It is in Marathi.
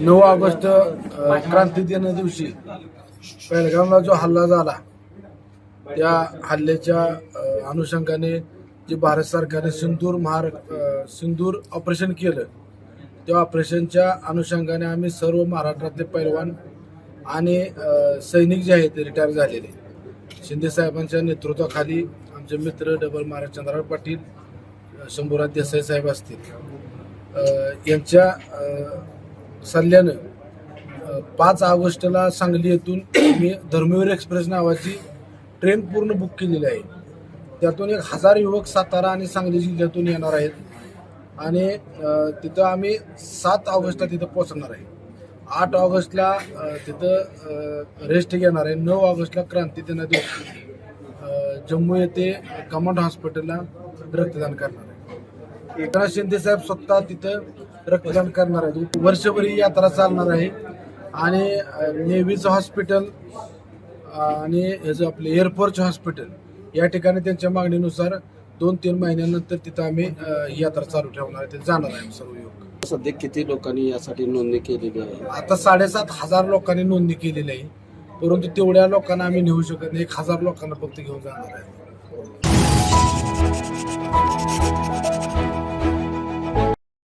नऊ ऑगस्ट क्रांती दिना दिवशी पेलगावला जो हल्ला झाला त्या हल्ल्याच्या अनुषंगाने जे भारत सरकारने सिंदूर महार सिंदूर ऑपरेशन केलं त्या ऑपरेशनच्या अनुषंगाने आम्ही सर्व महाराष्ट्रातले पैलवान आणि सैनिक जे आहेत ते रिटायर झालेले. शिंदे साहेबांच्या नेतृत्वाखाली आमचे मित्र डबल महाराज चंद्रराव पाटील अ, शंभूराज देसाई साहेब असतील. यांच्या सल्ल्यानं पाच ऑगस्टला सांगली येथून मी धर्मवीर एक्सप्रेस नावाची ट्रेन पूर्ण बुक केलेली आहे. त्यातून एक हजार युवक सातारा आणि सांगली जिल्ह्यातून येणार आहेत. आणि तिथं आम्ही सात ऑगस्टला तिथं पोहोचणार आहे. आठ ऑगस्टला तिथं रेस्ट घेणार आहे. नऊ ऑगस्टला क्रांती त्यांना दिवशी जम्मू येथे कमांड हॉस्पिटलला रक्तदान करणार आहे. एकनाथ शिंदे साहेब स्वतः तिथं रक्तदान करणार आहेत वर्षभर ही यात्रा चालणार आहे. आणि नेव्हीचं हॉस्पिटल आणि ह्याचं आपलं एअरफोर्स हॉस्पिटल या ठिकाणी त्यांच्या मागणीनुसार दोन तीन महिन्यानंतर तिथं आम्ही यात्रा चालू ठेवणार आहे. तिथे जाणार आहे सर्व युवक सध्या किती लोकांनी यासाठी नोंदणी केलेली आहे? आता साडेसात हजार लोकांनी नोंदणी केलेली आहे. परंतु तेवढ्या लोकांना आम्ही नेऊ शकत नाही. एक हजार लोकांना फक्त घेऊन जाणार आहे.